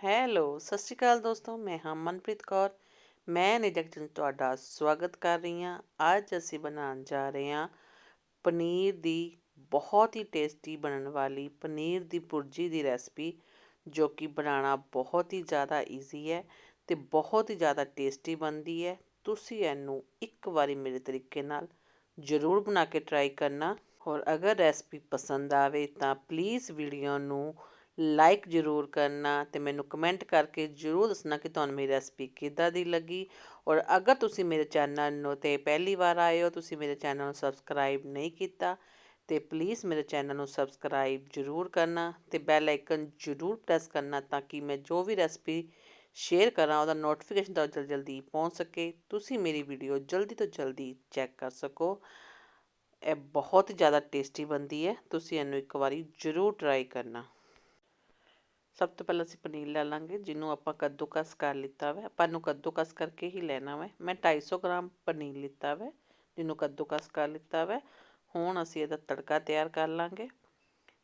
Hello, ਸਤਿ ਸ਼੍ਰੀ ਅਕਾਲ ਦੋਸਤੋ, ਮੈਂ ਹਾਂ ਮਨਪ੍ਰੀਤ ਕੌਰ। ਮੈਂ ਨਿਜਕ ਤੁਹਾਡਾ ਸਵਾਗਤ ਕਰ ਰਹੀ ਹਾਂ। ਅੱਜ ਅਸੀਂ ਬਣਾਉਣ ਜਾ ਰਹੇ ਹਾਂ ਪਨੀਰ ਦੀ ਬਹੁਤ ਹੀ ਟੇਸਟੀ ਬਣਨ ਵਾਲੀ ਪਨੀਰ ਦੀ ਭੁਰਜੀ ਦੀ ਰੈਸਪੀ, ਜੋ ਕਿ ਬਣਾਉਣਾ ਬਹੁਤ ਹੀ ਜ਼ਿਆਦਾ ਈਜ਼ੀ ਹੈ ਤੇ ਬਹੁਤ ਹੀ ਜ਼ਿਆਦਾ ਟੇਸਟੀ ਬਣਦੀ ਹੈ। ਤੁਸੀਂ ਇਹਨੂੰ ਇੱਕ ਵਾਰੀ ਮੇਰੇ ਤਰੀਕੇ ਨਾਲ ਜ਼ਰੂਰ ਬਣਾ ਕੇ ਟਰਾਈ ਕਰਨਾ। ਔਰ ਅਗਰ ਰੈਸਪੀ ਪਸੰਦ ਆਵੇ ਤਾਂ ਪਲੀਜ਼ ਵੀਡੀਓ ਨੂੰ ਲਾਈਕ ਜ਼ਰੂਰ ਕਰਨਾ ਤੇ ਮੈਨੂੰ ਕਮੈਂਟ ਕਰਕੇ ਜ਼ਰੂਰ ਦੱਸਣਾ ਕਿ ਤੁਹਾਨੂੰ ਮੇਰੀ ਰੈਸਪੀ ਕਿੱਦਾਂ ਦੀ ਲੱਗੀ। ਔਰ ਅਗਰ ਤੁਸੀਂ ਮੇਰੇ ਚੈਨਲ ਨੂੰ ਤੇ ਪਹਿਲੀ ਵਾਰ ਆਏ ਹੋ, ਤੁਸੀਂ ਮੇਰੇ ਚੈਨਲ ਨੂੰ ਸਬਸਕ੍ਰਾਈਬ ਨਹੀਂ ਕੀਤਾ, ਤੇ ਪਲੀਜ਼ ਮੇਰੇ ਚੈਨਲ ਨੂੰ ਸਬਸਕ੍ਰਾਈਬ ਜ਼ਰੂਰ ਕਰਨਾ ਤੇ ਬੈਲ ਆਈਕਨ ਜ਼ਰੂਰ ਪ੍ਰੈਸ ਕਰਨਾ ਤਾਂ ਕਿ ਮੈਂ ਜੋ ਵੀ ਰੈਸਪੀ ਸ਼ੇਅਰ ਕਰਾਂ, ਉਹਦਾ ਨੋਟੀਫਿਕੇਸ਼ਨ ਤਾਂ ਜਲਦੀ ਜਲਦੀ ਪਹੁੰਚ ਸਕੇ। ਤੁਸੀਂ ਮੇਰੀ ਵੀਡੀਓ ਜਲਦੀ ਤੋਂ ਜਲਦੀ ਚੈੱਕ ਕਰ ਸਕੋ। ਇਹ ਬਹੁਤ ਜ਼ਿਆਦਾ ਟੇਸਟੀ ਬਣਦੀ ਹੈ। ਤੁਸੀਂ ਇਹਨੂੰ ਇੱਕ ਵਾਰੀ ਜ਼ਰੂਰ ਟਰਾਈ ਕਰਨਾ। ਸਭ ਤੋਂ ਪਹਿਲਾਂ ਅਸੀਂ ਪਨੀਰ ਲੈ ਲਾਂਗੇ, ਜਿਹਨੂੰ ਆਪਾਂ ਕੱਦੂਕਸ ਕਰ ਲਿੱਤਾ ਵੈ। ਆਪਾਂ ਨੂੰ ਕੱਦੂਕਸ ਕਰਕੇ ਹੀ ਲੈਣਾ ਵੈ। ਮੈਂ 250 ਗ੍ਰਾਮ ਪਨੀਰ ਲਿੱਤਾ ਵੈ, ਜਿਹਨੂੰ ਕੱਦੂਕਸ ਕਰ ਲਿੱਤਾ ਵੈ। ਹੁਣ ਅਸੀਂ ਇਹਦਾ ਤੜਕਾ ਤਿਆਰ ਕਰ ਲਾਂਗੇ।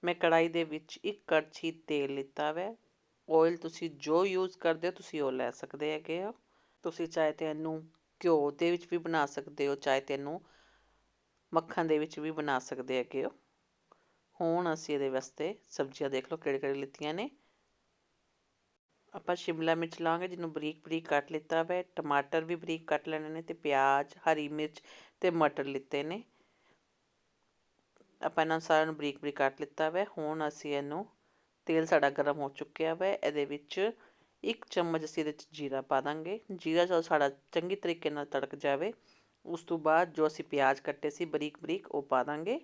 ਮੈਂ ਕੜਾਈ ਦੇ ਵਿੱਚ ਇੱਕ ਕੜਛੀ ਤੇਲ ਲਿੱਤਾ ਵੈ। ਆਇਲ ਤੁਸੀਂ ਜੋ ਯੂਜ਼ ਕਰਦੇ ਹੋ, ਤੁਸੀਂ ਉਹ ਲੈ ਸਕਦੇ ਹੈਗੇ ਹੋ। ਤੁਸੀਂ ਚਾਹੇ ਤੇ ਇਹਨੂੰ ਘਿਓ ਦੇ ਵਿੱਚ ਵੀ ਬਣਾ ਸਕਦੇ ਹੋ, ਚਾਹੇ ਤੇ ਇਹਨੂੰ ਮੱਖਣ ਦੇ ਵਿੱਚ ਵੀ ਬਣਾ ਸਕਦੇ ਹੈਗੇ ਹੋ। ਹੁਣ ਅਸੀਂ ਇਹਦੇ ਵਾਸਤੇ ਸਬਜ਼ੀਆਂ ਦੇਖ ਲਓ ਕਿਹੜੇ ਕਿਹੜੇ ਲਿੱਤੀਆਂ ਨੇ। ਆਪਾਂ ਸ਼ਿਮਲਾ ਮਿਰਚ ਲਾਂਗੇ, ਜਿਹਨੂੰ ਬਰੀਕ ਬਰੀਕ ਕੱਟ ਲਿੱਤਾ ਵੇ, ਟਮਾਟਰ ਵੀ ਬਰੀਕ ਕੱਟ ਲੈਣੇ ਨੇ ਤੇ ਪਿਆਜ਼, ਹਰੀ ਮਿਰਚ ਤੇ ਮਟਰ ਲਿੱਤੇ ਨੇ। ਆਪਾਂ ਇਹਨਾਂ ਸਾਰਿਆਂ ਨੂੰ ਬਰੀਕ ਬਰੀਕ ਕੱਟ ਲਿੱਤਾ ਵੇ, ਹੁਣ ਅਸੀਂ ਇਹਨੂੰ, ਤੇਲ ਸਾਡਾ ਗਰਮ ਹੋ ਚੁੱਕਿਆ ਵੇ, ਇਹਦੇ ਵਿੱਚ ਇੱਕ ਚਮਚ ਅਸੀਂ ਇਹਦੇ ਵਿੱਚ ਜੀਰਾ ਪਾ ਦਾਂਗੇ। ਜੀਰਾ ਜਦੋਂ ਸਾਡਾ ਚੰਗੀ ਤਰੀਕੇ ਨਾਲ ਤੜਕ ਜਾਵੇ, ਉਸ ਤੋਂ ਬਾਅਦ ਜੋ ਅਸੀਂ ਪਿਆਜ਼ ਕੱਟੇ ਸੀ, ਬਰੀਕ ਬਰੀਕ ਉਹ ਪਾ ਦਾਂਗੇ।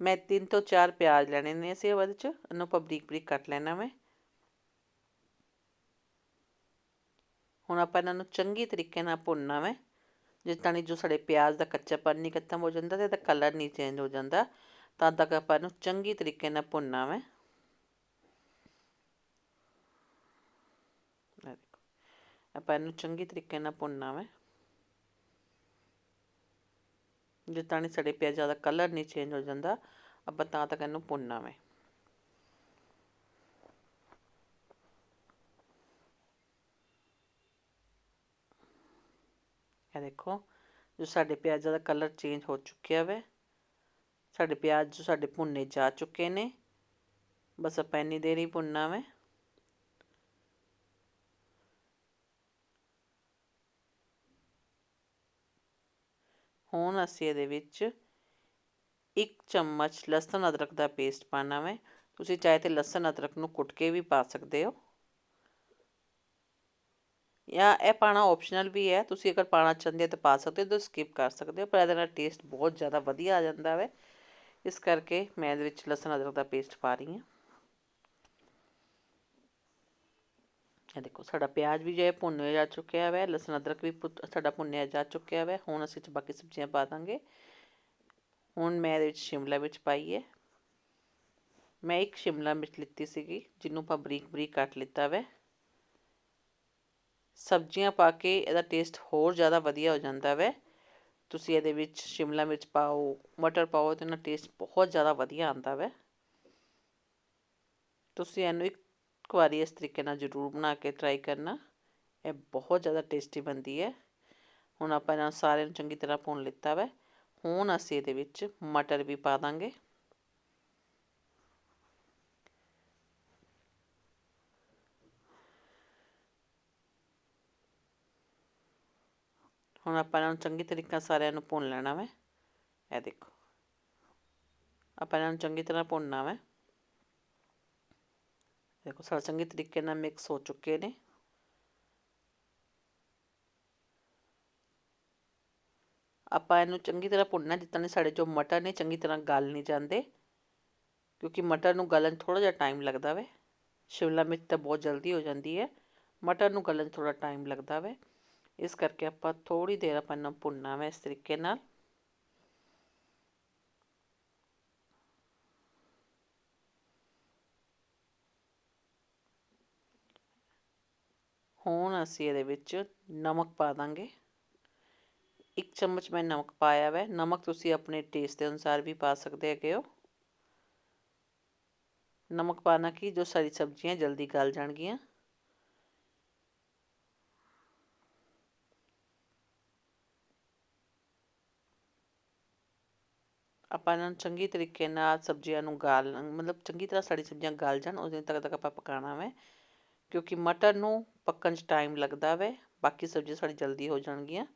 ਮੈਂ ਤਿੰਨ ਤੋਂ ਚਾਰ ਪਿਆਜ਼ ਲੈਣੇ ਨੇ ਅਸੀਂ ਉਹਦੇ ਵਿੱਚ, ਇਹਨੂੰ ਆਪਾਂ ਬਰੀਕ ਬਰੀਕ ਕੱਟ ਲੈਣਾ ਵੇ। ਹੁਣ ਆਪਾਂ ਇਹਨਾਂ ਨੂੰ ਚੰਗੀ ਤਰੀਕੇ ਨਾਲ ਭੁੰਨਣਾ ਵੇ। ਜਿਸ ਤਰ੍ਹਾਂ ਜੋ ਸਾਡੇ ਪਿਆਜ਼ ਦਾ ਕੱਚਾਪਨ ਨਹੀਂ ਖਤਮ ਹੋ ਜਾਂਦਾ ਤੇ ਇਹਦਾ ਕਲਰ ਨਹੀਂ ਚੇਂਜ ਹੋ ਜਾਂਦਾ, ਤਾਂ ਤੱਕ ਆਪਾਂ ਇਹਨੂੰ ਚੰਗੀ ਤਰੀਕੇ ਨਾਲ ਭੁੰਨਣਾ ਵੇ। ਆਪਾਂ ਇਹਨੂੰ ਚੰਗੀ ਤਰੀਕੇ ਨਾਲ ਭੁੰਨਣਾ ਵੇ। ਜਿਸ ਤਰ੍ਹਾਂ ਸਾਡੇ ਪਿਆਜ਼ਾਂ ਦਾ ਕਲਰ ਨਹੀਂ ਚੇਂਜ ਹੋ ਜਾਂਦਾ, ਆਪਾਂ ਤਾਂ ਤੱਕ ਇਹਨੂੰ ਭੁੰਨਣਾ ਵੇ। ਇਹ ਦੇਖੋ, ਜੋ ਸਾਡੇ ਪਿਆਜ਼ਾਂ ਦਾ ਕਲਰ ਚੇਂਜ ਹੋ ਚੁੱਕਿਆ ਵੇ। ਸਾਡੇ ਪਿਆਜ਼ ਜੋ ਸਾਡੇ ਭੁੰਨੇ ਜਾ ਚੁੱਕੇ ਨੇ। ਬਸ ਆਪਾਂ ਇੰਨੀ ਦੇਰ ਹੀ ਭੁੰਨਣਾ ਵੇ। ਹੁਣ ਅਸੀਂ ਇਹਦੇ ਵਿੱਚ ਇੱਕ ਚਮਚ ਲਸਣ ਅਦਰਕ ਦਾ ਪੇਸਟ ਪਾਣਾ ਵੇ। ਤੁਸੀਂ ਚਾਹੇ ਤੇ ਲਸਣ ਅਦਰਕ ਨੂੰ ਕੁੱਟ ਕੇ ਵੀ ਪਾ ਸਕਦੇ ਹੋ। ਜਾਂ ਇਹ ਪਾਣਾ ਆਪਸ਼ਨਲ ਵੀ ਹੈ, ਤੁਸੀਂ ਅਗਰ ਪਾਣਾ ਚਾਹੁੰਦੇ ਹੋ ਤਾਂ ਪਾ ਸਕਦੇ ਹੋ, ਤਾਂ ਸਕਿਪ ਕਰ ਸਕਦੇ ਹੋ, ਪਰ ਇਹਦੇ ਨਾਲ ਟੇਸਟ ਬਹੁਤ ਜ਼ਿਆਦਾ ਵਧੀਆ ਆ ਜਾਂਦਾ ਹੈ ਇਸ ਕਰਕੇ ਮੈਂ ਇਹਦੇ ਵਿੱਚ ਲਸਣ, ਅਦਰਕ ਦਾ ਪੇਸਟ ਪਾ ਰਹੀ ਹਾਂ। ਇਹ ਦੇਖੋ, ਸਾਡਾ ਪਿਆਜ਼ ਵੀ ਜੇ ਭੁੰਨਿਆ ਜਾ ਚੁੱਕਿਆ ਹੈ ਲਸਣ, ਅਦਰਕ ਵੀ ਸਾਡਾ ਭੁੰਨਿਆ ਜਾ ਚੁੱਕਿਆ ਹੈ ਹੁਣ ਅਸੀਂ ਚ ਬਾਕੀ ਸਬਜ਼ੀਆਂ ਪਾ ਦਾਂਗੇ। ਹੁਣ ਮੈਂ ਇਹਦੇ ਵਿੱਚ ਸ਼ਿਮਲਾ ਮਿਰਚ ਪਾਈ ਹੈ। ਮੈਂ ਇੱਕ ਸ਼ਿਮਲਾ ਮਿਰਚ ਲਿੱਤੀ ਸੀਗੀ, ਜਿਹਨੂੰ ਆਪਾਂ ਬਰੀਕ ਬਰੀਕ ਕੱਟ ਲਿੱਤਾ ਵੈ। ਸਬਜ਼ੀਆਂ ਪਾ ਕੇ ਇਹਦਾ ਟੇਸਟ ਹੋਰ ਜ਼ਿਆਦਾ ਵਧੀਆ ਹੋ ਜਾਂਦਾ ਵੈ। ਤੁਸੀਂ ਇਹਦੇ ਵਿੱਚ ਸ਼ਿਮਲਾ ਮਿਰਚ ਪਾਓ, ਮਟਰ ਪਾਓ ਤੇ ਨਾ ਟੇਸਟ ਬਹੁਤ ਜ਼ਿਆਦਾ ਵਧੀਆ ਆਉਂਦਾ ਵੈ। ਤੁਸੀਂ ਇਹਨੂੰ ਇੱਕ ਵਾਰੀ ਇਸ ਤਰੀਕੇ ਨਾਲ ਜ਼ਰੂਰ ਬਣਾ ਕੇ ਟਰਾਈ ਕਰਨਾ। ਇਹ ਬਹੁਤ ਜ਼ਿਆਦਾ ਟੇਸਟੀ ਬਣਦੀ ਹੈ। ਹੁਣ ਆਪਾਂ ਇਹਨਾਂ ਸਾਰਿਆਂ ਨੂੰ ਚੰਗੀ ਤਰ੍ਹਾਂ ਭੁੰਨ ਲਿੱਤਾ ਵੈ। ਹੁਣ ਅਸੀਂ ਇਹਦੇ ਵਿੱਚ ਮਟਰ ਵੀ ਪਾ ਦਾਂਗੇ। ਹੁਣ ਆਪਾਂ ਇਹਨਾਂ ਨੂੰ ਚੰਗੀ ਤਰੀਕੇ ਸਾਰਿਆਂ ਨੂੰ ਭੁੰਨ ਲੈਣਾ ਵੇ। ਇਹ ਦੇਖੋ। ਆਪਾਂ ਇਹਨਾਂ ਨੂੰ ਚੰਗੀ ਤਰ੍ਹਾਂ ਭੁੰਨਣਾ ਵੇ। ਦੇਖੋ ਸਾਰਾ ਚੰਗੀ ਤਰੀਕੇ ਨਾਲ ਮਿਕਸ ਹੋ ਚੁੱਕੇ ਨੇ। ਆਪਾਂ ਇਹਨੂੰ ਚੰਗੀ ਤਰ੍ਹਾਂ ਭੁੰਨਣਾ ਜਿੱਤਾਂ ਸਾਡੇ ਜੋ ਮਟਰ ਨੇ, ਚੰਗੀ ਤਰ੍ਹਾਂ ਗਲ ਨਹੀਂ ਜਾਂਦੇ। ਕਿਉਂਕਿ ਮਟਰ ਨੂੰ ਗਲਣ ਥੋੜਾ ਜਿਹਾ ਟਾਈਮ ਲੱਗਦਾ ਵੇ। ਸ਼ਿਮਲਾ ਮਿਰਚ ਤਾਂ ਬਹੁਤ ਜਲਦੀ ਹੋ ਜਾਂਦੀ ਹੈ। ਮਟਰ ਨੂੰ ਗਲਣ ਥੋੜਾ ਟਾਈਮ ਲੱਗਦਾ ਵੇ। ਇਸ ਕਰਕੇ ਆਪਾਂ ਥੋੜੀ ਦੇਰ ਆਪਾਂ ਇਹਨਾਂ ਭੁੰਨਣਾ ਵਾ ਇਸ ਤਰੀਕੇ ਨਾਲ। ਹੁਣ ਅਸੀਂ ਇਹਦੇ ਵਿੱਚ ਨਮਕ ਪਾ ਦਾਂਗੇ। ਇੱਕ ਚਮਚ ਮੈਂ ਨਮਕ ਪਾਇਆ ਹੈ ਨਮਕ ਤੁਸੀਂ ਆਪਣੇ ਟੇਸਟ ਦੇ ਅਨੁਸਾਰ ਵੀ ਪਾ ਸਕਦੇ ਹੈਗੇ ਹੋ। ਨਮਕ ਪਾਣਾ ਕਿ? ਜੋ ਸਾਰੀ ਸਬਜ਼ੀਆਂ ਜਲਦੀ ਗਲ ਜਾਣਗੀਆਂ। ਆਪਾਂ ਇਹਨਾਂ ਨੂੰ ਚੰਗੀ ਤਰੀਕੇ ਨਾਲ ਸਬਜ਼ੀਆਂ ਨੂੰ ਗਾਲ, ਮਤਲਬ ਚੰਗੀ ਤਰ੍ਹਾਂ ਸਾਡੀ ਸਬਜ਼ੀਆਂ ਗਲ ਜਾਣ ਉਦੋਂ ਤੱਕ ਤੱਕ ਆਪਾਂ ਪਕਾਉਣਾ ਵੈ। ਕਿਉਂਕਿ ਮਟਰ ਨੂੰ ਪੱਕਣ 'ਚ ਟਾਈਮ ਲੱਗਦਾ ਵੈ, ਬਾਕੀ ਸਬਜ਼ੀਆਂ ਸਾਡੀ ਜਲਦੀ ਹੋ ਜਾਣਗੀਆਂ।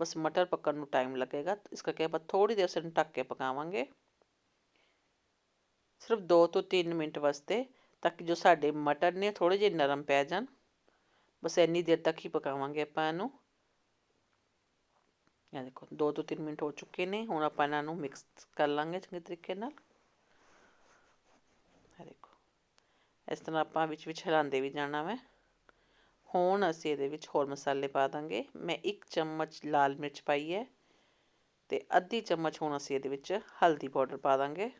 ਬਸ ਮਟਰ ਪੱਕਣ ਨੂੰ ਟਾਈਮ ਲੱਗੇਗਾ, ਇਸ ਕਰਕੇ ਆਪਾਂ ਥੋੜੀ ਦੇਰ ਸਿਰ ਢੱਕ ਕੇ ਪਕਾਵਾਂਗੇ। ਸਿਰਫ 2 ਤੋਂ 3 ਮਿੰਟ ਵਾਸਤੇ, ਤਾਂ ਕਿ ਜੋ ਸਾਡੇ ਮਟਰ ਨੇ ਥੋੜੇ ਜਿਹੇ ਨਰਮ ਪੈ ਜਾਣ। ਬਸ ਇੰਨੀ ਦੇਰ ਤੱਕ ਹੀ ਪਕਾਵਾਂਗੇ ਆਪਾਂ ਇਹਨੂੰ। ਇਹ ਦੇਖੋ 2 ਤੋਂ 3 ਮਿੰਟ ਹੋ ਚੁੱਕੇ ਨੇ। ਹੁਣ ਆਪਾਂ ਇਹਨਾਂ ਨੂੰ ਮਿਕਸ ਕਰ ਲਾਂਗੇ ਚੰਗੇ ਤਰੀਕੇ ਨਾਲ। ਇਹ ਦੇਖੋ, ਇਸ ਤਰ੍ਹਾਂ ਆਪਾਂ ਵਿੱਚ ਵਿੱਚ ਹਿਲਾਉਂਦੇ ਵੀ ਜਾਣਾ ਵਾ। ਹੁਣ ਅਸੀਂ ਇਹਦੇ ਵਿੱਚ ਹੋਰ ਮਸਾਲੇ ਪਾ ਦਾਂਗੇ। ਮੈਂ 1 ਚਮਚ ਲਾਲ ਮਿਰਚ ਪਾਈ ਹੈ ਤੇ ਅੱਧੀ ਚਮਚ ਹੁਣ ਅਸੀਂ ਇਹਦੇ ਵਿੱਚ ਹਲਦੀ ਪਾਊਡਰ ਪਾ ਦਾਂਗੇ।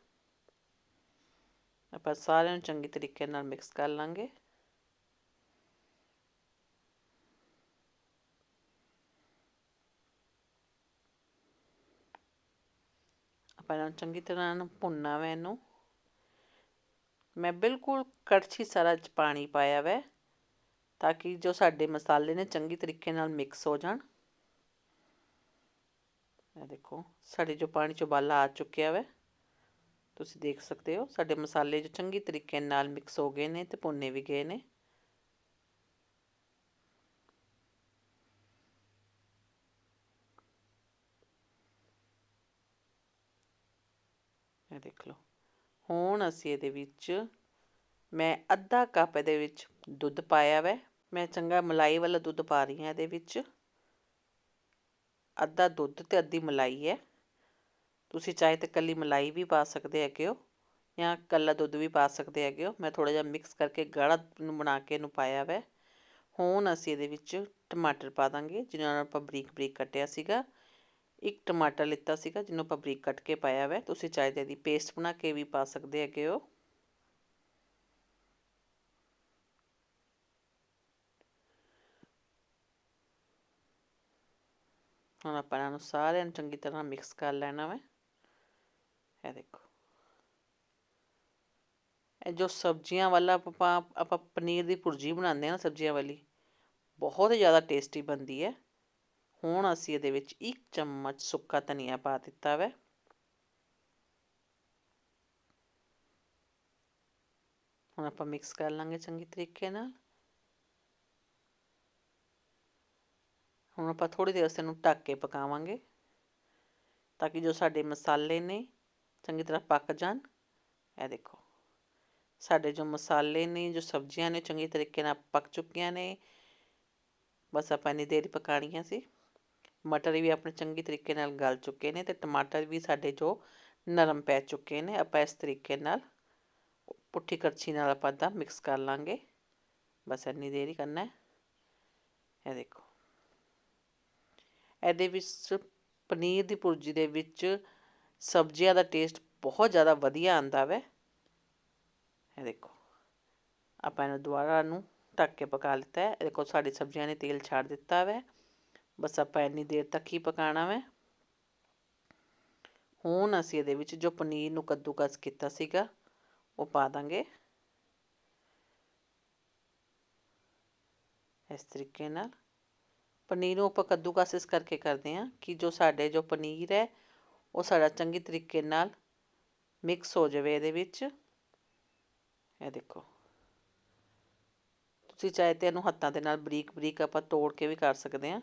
ਆਪਾਂ ਸਾਰਿਆਂ ਨੂੰ ਚੰਗੀ ਤਰੀਕੇ ਨਾਲ ਮਿਕਸ ਕਰ ਲਾਂਗੇ। ਆਪਾਂ ਚੰਗੀ ਤਰ੍ਹਾਂ ਭੁੰਨਣਾ ਵੈ ਇਹਨੂੰ। ਮੈਂ ਬਿਲਕੁਲ ਕੜਛੀ ਸਾਰਾ ਚ ਪਾਣੀ ਪਾਇਆ ਵੈ, ਤਾਂ ਕਿ ਜੋ ਸਾਡੇ ਮਸਾਲੇ ਨੇ ਚੰਗੀ ਤਰੀਕੇ ਨਾਲ ਮਿਕਸ ਹੋ ਜਾਣ। ਇਹ ਦੇਖੋ, ਸਾਡੇ ਜੋ ਪਾਣੀ ਚ ਉਬਾਲਾ ਆ ਚੁੱਕਿਆ ਵੈ, ਤੁਸੀਂ ਦੇਖ ਸਕਦੇ ਹੋ, ਸਾਡੇ ਮਸਾਲੇ ਜੋ ਚੰਗੀ ਤਰੀਕੇ ਨਾਲ ਮਿਕਸ ਹੋ ਗਏ ਨੇ ਤੇ ਭੁੰਨੇ ਵੀ ਗਏ ਨੇ ਇਹ ਦੇਖ ਲਓ ਹੁਣ ਅਸੀਂ ਇਹਦੇ ਵਿੱਚ ਮੈਂ ਅੱਧਾ ਕੱਪ ਇਹਦੇ ਵਿੱਚ ਦੁੱਧ ਪਾਇਆ ਵੈ। ਮੈਂ ਚੰਗਾ ਮਲਾਈ ਵਾਲਾ ਦੁੱਧ ਪਾ ਰਹੀ ਹਾਂ ਇਹਦੇ ਵਿੱਚ। ਅੱਧਾ ਦੁੱਧ ਤੇ ਅੱਧੀ ਮਲਾਈ ਹੈ। ਤੁਸੀਂ ਚਾਹੇ ਤਾਂ ਕੱਲੀ ਮਲਾਈ ਵੀ ਪਾ ਸਕਦੇ ਹੈਗੇ ਹੋ ਜਾਂ ਕੱਲਾ ਦੁੱਧ ਵੀ ਪਾ ਸਕਦੇ ਹੈਗੇ ਹੋ। ਮੈਂ ਥੋੜਾ ਜਿਹਾ ਮਿਕਸ ਕਰਕੇ ਗਾੜਾ ਨੂੰ ਬਣਾ ਕੇ ਇਹਨੂੰ ਪਾਇਆ ਵੈ। ਹੁਣ ਅਸੀਂ ਇਹਦੇ ਵਿੱਚ ਟਮਾਟਰ ਪਾ ਦਾਂਗੇ ਜਿਹਨਾਂ ਨੂੰ ਆਪਾਂ ਬਰੀਕ ਬਰੀਕ ਕੱਟਿਆ ਸੀਗਾ। ਇੱਕ ਟਮਾਟਰ ਲਿੱਤਾ ਸੀਗਾ, ਜਿਹਨੂੰ ਆਪਾਂ ਬਰੀਕ ਕੱਟ ਕੇ ਪਾਇਆ ਵੈ ਤੁਸੀਂ ਚਾਹੇ ਤੇ ਇਹਦੀ ਪੇਸਟ ਬਣਾ ਕੇ ਵੀ ਪਾ ਸਕਦੇ ਹੈਗੇ ਹੋ। ਹੁਣ ਆਪਾਂ ਇਹਨਾਂ ਨੂੰ ਸਾਰਿਆਂ ਨੂੰ ਚੰਗੀ ਤਰ੍ਹਾਂ ਮਿਕਸ ਕਰ ਲੈਣਾ ਵਾ। ਇਹ ਦੇਖੋ। ਇਹ ਜੋ ਸਬਜ਼ੀਆਂ ਵਾਲਾ ਆਪਾਂ ਆਪਾਂ ਪਨੀਰ ਦੀ ਭੁਰਜੀ ਬਣਾਉਂਦੇ ਆ ਨਾ, ਸਬਜ਼ੀਆਂ ਵਾਲੀ, ਬਹੁਤ ਜ਼ਿਆਦਾ ਟੇਸਟੀ ਬਣਦੀ ਹੈ। ਹੁਣ ਅਸੀਂ ਇਹਦੇ ਵਿੱਚ ਇੱਕ ਚਮਚ ਸੁੱਕਾ ਧਨੀਆ ਪਾ ਦਿੱਤਾ ਵੈ। ਹੁਣ ਆਪਾਂ ਮਿਕਸ ਕਰ ਲਾਂਗੇ ਚੰਗੀ ਤਰੀਕੇ ਨਾਲ। ਹੁਣ ਆਪਾਂ ਥੋੜੀ ਦੇਰ ਵਾਸਤੇ ਇਹਨੂੰ ਢੱਕ ਕੇ ਪਕਾਵਾਂਗੇ ਤਾਂ ਕਿ ਜੋ ਸਾਡੇ ਮਸਾਲੇ ਨੇ ਚੰਗੀ ਤਰ੍ਹਾਂ ਪੱਕ ਜਾਣ। ਇਹ ਦੇਖੋ, ਸਾਡੇ ਜੋ ਮਸਾਲੇ ਨੇ, ਜੋ ਸਬਜ਼ੀਆਂ ਨੇ ਚੰਗੀ ਤਰੀਕੇ ਨਾਲ ਪੱਕ ਚੁੱਕੀਆਂ ਨੇ। ਬਸ ਆਪਾਂ ਇੰਨੀ ਦੇਰ ਪਕਾਣੀਆਂ ਸੀ। ਮਟਰ ਵੀ ਆਪਣੇ ਚੰਗੀ ਤਰੀਕੇ ਨਾਲ ਗਲ ਚੁੱਕੇ ਨੇ ਤੇ ਟਮਾਟਰ ਵੀ ਸਾਡੇ ਜੋ ਨਰਮ ਪੈ ਚੁੱਕੇ ਨੇ, ਆਪਾਂ ਇਸ ਤਰੀਕੇ ਨਾਲ ਪੁੱਠੀ ਕੜਛੀ ਨਾਲ ਆਪਾਂ ਦਾ ਮਿਕਸ ਕਰ ਲਾਂਗੇ। ਬਸ ਇੰਨੀ ਦੇਰ ਹੀ ਕਰਨਾ ਹੈ। ਇਹ ਦੇਖੋ। ਇਹਦੇ ਵਿੱਚ ਪਨੀਰ ਦੀ ਭੁਰਜੀ ਦੇ ਵਿੱਚ ਸਬਜ਼ੀਆਂ ਦਾ ਟੇਸਟ ਬਹੁਤ ਜ਼ਿਆਦਾ ਵਧੀਆ ਆਂਦਾ ਵੈ। ਇਹ ਦੇਖੋ। ਆਪਾਂ ਇਹਨੂੰ ਦੁਬਾਰਾ ਨੂੰ ਢੱਕ ਕੇ ਪਕਾ ਲਿੱਤਾ ਹੈ। ਦੇਖੋ, ਸਾਡੀ ਸਬਜ਼ੀਆਂ ਨੇ ਤੇਲ ਛੱਡ ਦਿੱਤਾ ਵੈ। ਬਸ ਆਪਾਂ ਇੰਨੀ ਦੇਰ ਤੱਕ ਹੀ ਪਕਾਣਾ ਵੈ। ਹੁਣ ਅਸੀਂ ਇਹਦੇ ਵਿੱਚ ਜੋ ਪਨੀਰ ਨੂੰ ਕੱਦੂਕਸ ਕੀਤਾ ਸੀਗਾ, ਉਹ ਪਾ ਦਾਂਗੇ। ਇਸ ਤਰੀਕੇ ਨਾਲ। ਪਨੀਰ ਨੂੰ ਆਪਾਂ ਕੱਦੂਕਸ ਇਸ ਕਰਕੇ ਕਰਦੇ ਹਾਂ ਕਿ ਜੋ ਸਾਡੇ ਜੋ ਪਨੀਰ ਹੈ, ਉਹ ਸਾਡਾ ਚੰਗੀ ਤਰੀਕੇ ਨਾਲ ਮਿਕਸ ਹੋ ਜਾਵੇ ਇਹਦੇ ਵਿੱਚ। ਇਹ ਦੇਖੋ। ਤੁਸੀਂ ਚਾਹੇ ਤੇ ਇਹਨੂੰ ਹੱਥਾਂ ਦੇ ਨਾਲ ਬਰੀਕ ਬਰੀਕ ਆਪਾਂ ਤੋੜ ਕੇ ਵੀ ਕਰ ਸਕਦੇ ਹਾਂ।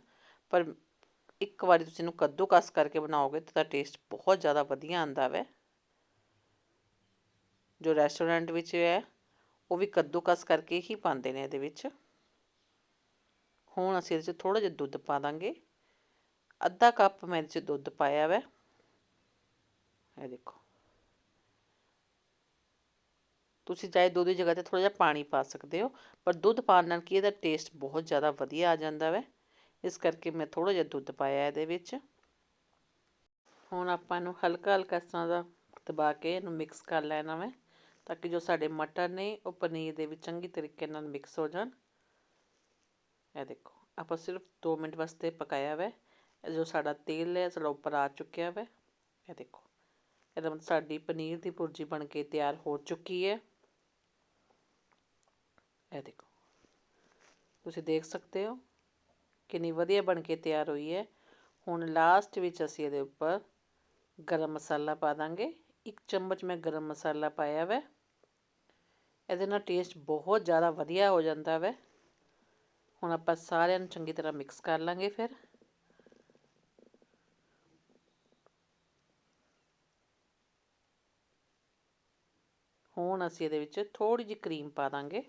ਪਰ ਇੱਕ ਵਾਰੀ ਤੁਸੀਂ ਇਹਨੂੰ ਕੱਦੂਕਸ ਕਰਕੇ ਬਣਾਓਗੇ ਤਾਂ ਦਾ ਟੇਸਟ ਬਹੁਤ ਜ਼ਿਆਦਾ ਵਧੀਆ ਆਂਦਾ ਵੈ। ਜੋ ਰੈਸਟੋਰੈਂਟ ਵਿੱਚ ਹੈ, ਉਹ ਵੀ ਕੱਦੂਕਸ ਕਰਕੇ ਹੀ ਪਾਉਂਦੇ ਨੇ ਇਹਦੇ ਵਿੱਚ। ਹੁਣ ਅਸੀਂ ਇਹਦੇ 'ਚ ਥੋੜਾ ਜਿਹਾ ਦੁੱਧ ਪਾ ਦਾਂਗੇ। ਅੱਧਾ ਕੱਪ ਮੈਂ ਇਹਦੇ 'ਚ ਦੁੱਧ ਪਾਇਆ ਵੈ। ਇਹ ਦੇਖੋ। ਤੁਸੀਂ ਚਾਹੇ ਦੁੱਧ ਦੀ ਜਗ੍ਹਾ ਤੇ ਥੋੜਾ ਜਿਹਾ ਪਾਣੀ ਪਾ ਸਕਦੇ ਹੋ, ਪਰ ਦੁੱਧ ਪਾਉਣ ਨਾਲ ਕੀ ਇਹਦਾ ਟੇਸਟ ਬਹੁਤ ਜ਼ਿਆਦਾ ਵਧੀਆ ਆ ਜਾਂਦਾ ਵੈ। ਇਸ ਕਰਕੇ ਮੈਂ ਥੋੜਾ ਜਿਹਾ ਦੁੱਧ ਪਾਇਆ ਇਹਦੇ ਵਿੱਚ। ਹੁਣ ਆਪਾਂ ਇਹਨੂੰ ਹਲਕਾ ਹਲਕਾ ਇਸ ਤਰ੍ਹਾਂ ਦਾ ਦਬਾ ਕੇ ਇਹਨੂੰ ਮਿਕਸ ਕਰ ਲੈਣਾ ਵਾ, ਤਾਂ ਕਿ ਜੋ ਸਾਡੇ ਮਟਰ ਨੇ ਉਹ ਪਨੀਰ ਦੇ ਵਿੱਚ ਚੰਗੀ ਤਰੀਕੇ ਨਾਲ ਮਿਕਸ ਹੋ ਜਾਣ। ਇਹ ਦੇਖੋ, ਆਪਾਂ ਸਿਰਫ 2 ਮਿੰਟ ਵਾਸਤੇ ਪਕਾਇਆ ਵੈ। ਜੋ ਸਾਡਾ ਤੇਲ ਹੈ, ਸਾਡਾ ਉੱਪਰ ਆ ਚੁੱਕਿਆ ਵੈ। ਇਹ ਦੇਖੋ, ਇਹਦਾ ਮਤਲਬ ਸਾਡੀ ਪਨੀਰ ਦੀ ਭੁਰਜੀ ਬਣ ਕੇ ਤਿਆਰ ਹੋ ਚੁੱਕੀ ਹੈ। ਇਹ ਦੇਖੋ, ਤੁਸੀਂ ਦੇਖ ਸਕਦੇ ਹੋ ਕਿੰਨੀ ਵਧੀਆ ਬਣ ਕੇ ਤਿਆਰ ਹੋਈ ਹੈ। ਹੁਣ ਲਾਸਟ ਵਿੱਚ ਅਸੀਂ ਇਹਦੇ ਉੱਪਰ ਗਰਮ ਮਸਾਲਾ ਪਾ ਦਾਂਗੇ। ਇੱਕ ਚਮਚ ਮੈਂ ਗਰਮ ਮਸਾਲਾ ਪਾਇਆ ਵੈ। ਇਹਦੇ ਨਾਲ ਟੇਸਟ ਬਹੁਤ ਜ਼ਿਆਦਾ ਵਧੀਆ ਹੋ ਜਾਂਦਾ ਵੈ। ਹੁਣ ਆਪਾਂ ਸਾਰਿਆਂ ਨੂੰ ਚੰਗੀ ਤਰ੍ਹਾਂ ਮਿਕਸ ਕਰ ਲਾਂਗੇ ਫਿਰ। ਹੁਣ ਅਸੀਂ ਇਹਦੇ ਵਿੱਚ ਥੋੜੀ ਜਿਹੀ ਕਰੀਮ ਪਾ ਦਾਂਗੇ।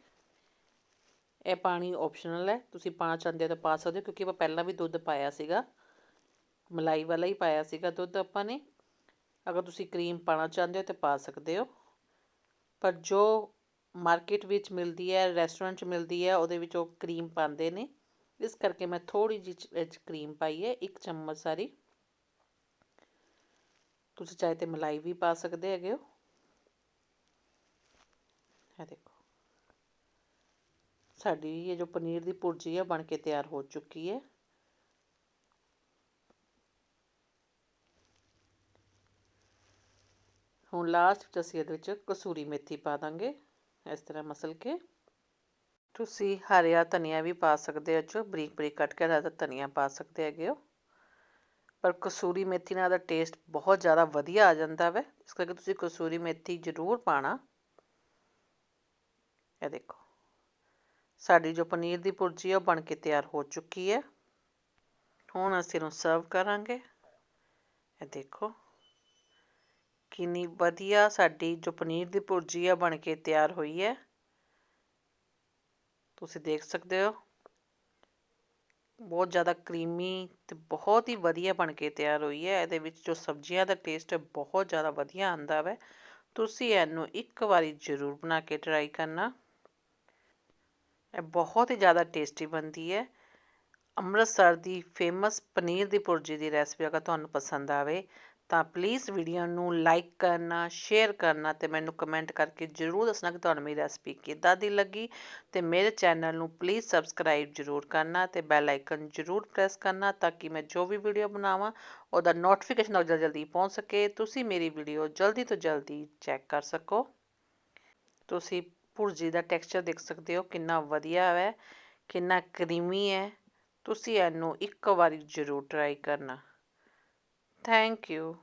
ਇਹ ਪਾਣੀ ਆਪਸ਼ਨਲ ਹੈ। ਤੁਸੀਂ ਪਾਣਾ ਚਾਹੁੰਦੇ ਹੋ ਤਾਂ ਪਾ ਸਕਦੇ ਹੋ ਕਿਉਂਕਿ ਆਪਾਂ ਪਹਿਲਾਂ ਵੀ ਦੁੱਧ ਪਾਇਆ ਸੀਗਾ। ਮਲਾਈ ਵਾਲਾ ਹੀ ਪਾਇਆ ਸੀਗਾ ਦੁੱਧ ਆਪਾਂ ਨੇ। ਅਗਰ ਤੁਸੀਂ ਕਰੀਮ ਪਾਣਾ ਚਾਹੁੰਦੇ ਹੋ ਤਾਂ ਪਾ ਸਕਦੇ ਹੋ। ਪਰ ਜੋ ਮਾਰਕੀਟ ਵਿੱਚ ਮਿਲਦੀ ਹੈ ਰੈਸਟੋਰੈਂਟ 'ਚ ਮਿਲਦੀ ਹੈ, ਉਹਦੇ ਵਿੱਚ ਉਹ ਕਰੀਮ ਪਾਉਂਦੇ ਨੇ। ਇਸ ਕਰਕੇ ਮੈਂ ਥੋੜੀ ਜਿਹੀ ਵਿੱਚ ਕਰੀਮ ਪਾਈ ਹੈ, ਇੱਕ ਚਮਚ ਸਾਰੀ। ਤੁਸੀਂ ਚਾਹੇ ਤੇ ਮਲਾਈ ਵੀ ਪਾ ਸਕਦੇ ਹੈਗੇ ਹੋ। ਇਹ ਦੇਖੋ। ਸਾਡੀ ਇਹ ਜੋ ਪਨੀਰ ਦੀ ਭੁਰਜੀ ਹੈ ਬਣ ਕੇ ਤਿਆਰ ਹੋ ਚੁੱਕੀ ਹੈ। ਹੁਣ ਲਾਸਟ ਵਿੱਚ ਅਸੀਂ ਇਹਦੇ ਵਿੱਚ ਕਸੂਰੀ ਮੇਥੀ ਪਾ ਦਾਂਗੇ, ਇਸ ਤਰ੍ਹਾਂ ਮਸਲ ਕੇ। ਤੁਸੀਂ ਹਰਿਆ ਧਨੀਆ ਵੀ ਪਾ ਸਕਦੇ ਹੋ ਚ ਬਰੀਕ ਬਰੀਕ ਕੱਟ ਕੇ ਹਰਾ ਧਨੀਆ ਪਾ ਸਕਦੇ ਹੈਗੇ ਹੋ। ਪਰ ਕਸੂਰੀ ਮੇਥੀ ਨਾਲ ਦਾ ਟੇਸਟ ਬਹੁਤ ਜ਼ਿਆਦਾ ਵਧੀਆ ਆ ਜਾਂਦਾ ਵੈ, ਇਸ ਕਰਕੇ ਤੁਸੀਂ ਕਸੂਰੀ ਮੇਥੀ ਜ਼ਰੂਰ ਪਾਣਾ। ਇਹ ਦੇਖੋ। ਸਾਡੀ ਜੋ ਪਨੀਰ ਦੀ ਭੁਰਜੀ ਹੈ ਉਹ ਬਣ ਕੇ ਤਿਆਰ ਹੋ ਚੁੱਕੀ ਹੈ ਹੁਣ ਅਸੀਂ ਇਹਨੂੰ ਸਰਵ ਕਰਾਂਗੇ। ਇਹ ਦੇਖੋ, ਕਿੰਨੀ ਵਧੀਆ ਸਾਡੀ ਜੋ ਪਨੀਰ ਦੀ ਭੁਰਜੀ ਆ, ਬਣ ਕੇ ਤਿਆਰ ਹੋਈ ਹੈ। ਤੁਸੀਂ ਦੇਖ ਸਕਦੇ ਹੋ, ਬਹੁਤ ਜ਼ਿਆਦਾ ਕਰੀਮੀ ਤੇ ਬਹੁਤ ਹੀ ਵਧੀਆ ਬਣ ਕੇ ਤਿਆਰ ਹੋਈ ਹੈ। ਇਹਦੇ ਵਿੱਚ ਜੋ ਸਬਜ਼ੀਆਂ ਦਾ ਟੇਸਟ ਹੈ, ਬਹੁਤ ਜ਼ਿਆਦਾ ਵਧੀਆ ਆਂਦਾ ਵੈ। ਤੁਸੀਂ ਇਹਨੂੰ ਇੱਕ ਵਾਰੀ ਜ਼ਰੂਰ ਬਣਾ ਕੇ ਟਰਾਈ ਕਰਨਾ। ਇਹ ਬਹੁਤ ਹੀ ਜ਼ਿਆਦਾ ਟੇਸਟੀ ਬਣਦੀ ਹੈ। ਅੰਮ੍ਰਿਤਸਰ ਦੀ ਫੇਮਸ ਪਨੀਰ ਦੀ ਭੁਰਜੀ ਦੀ ਰੈਸਪੀ ਅਗਰ ਤੁਹਾਨੂੰ ਪਸੰਦ ਆਵੇ, ਤਾਂ ਪਲੀਜ਼ ਵੀਡੀਓ ਨੂੰ ਲਾਈਕ ਕਰਨਾ ਸ਼ੇਅਰ ਕਰਨਾ ਤੇ ਮੈਨੂੰ ਕਮੈਂਟ ਕਰਕੇ ਜਰੂਰ ਦੱਸਣਾ ਕਿ ਤੁਹਾਨੂੰ ਮੇਰੀ ਰੈਸਪੀ ਕਿੱਦਾਂ ਦੀ ਲੱਗੀ। ਤੇ ਮੇਰੇ ਚੈਨਲ ਨੂੰ ਪਲੀਜ਼ ਸਬਸਕ੍ਰਾਈਬ ਜਰੂਰ ਕਰਨਾ ਤੇ ਬੈਲ ਆਈਕਨ ਜਰੂਰ ਪ੍ਰੈਸ ਕਰਨਾ ਤਾਂ ਕਿ ਮੈਂ ਜੋ ਵੀ ਵੀਡੀਓ ਬਣਾਵਾਂ, ਉਹਦਾ ਨੋਟੀਫਿਕੇਸ਼ਨ ਜਲਦੀ ਜਲਦੀ ਪਹੁੰਚ ਸਕੇ। ਤੁਸੀਂ ਮੇਰੀ ਵੀਡੀਓ ਜਲਦੀ ਤੋਂ ਜਲਦੀ ਚੈੱਕ ਕਰ ਸਕੋ। ਤੁਸੀਂ ਭੁਰਜੀ ਦਾ ਟੈਕਸਚਰ ਦੇਖ ਸਕਦੇ ਹੋ ਕਿੰਨਾ ਵਧੀਆ ਹੈ, ਕਿੰਨਾ ਕਰੀਮੀ ਹੈ। ਤੁਸੀਂ ਇਹਨੂੰ ਇੱਕ ਵਾਰੀ ਜ਼ਰੂਰ ਟਰਾਈ ਕਰਨਾ। Thank you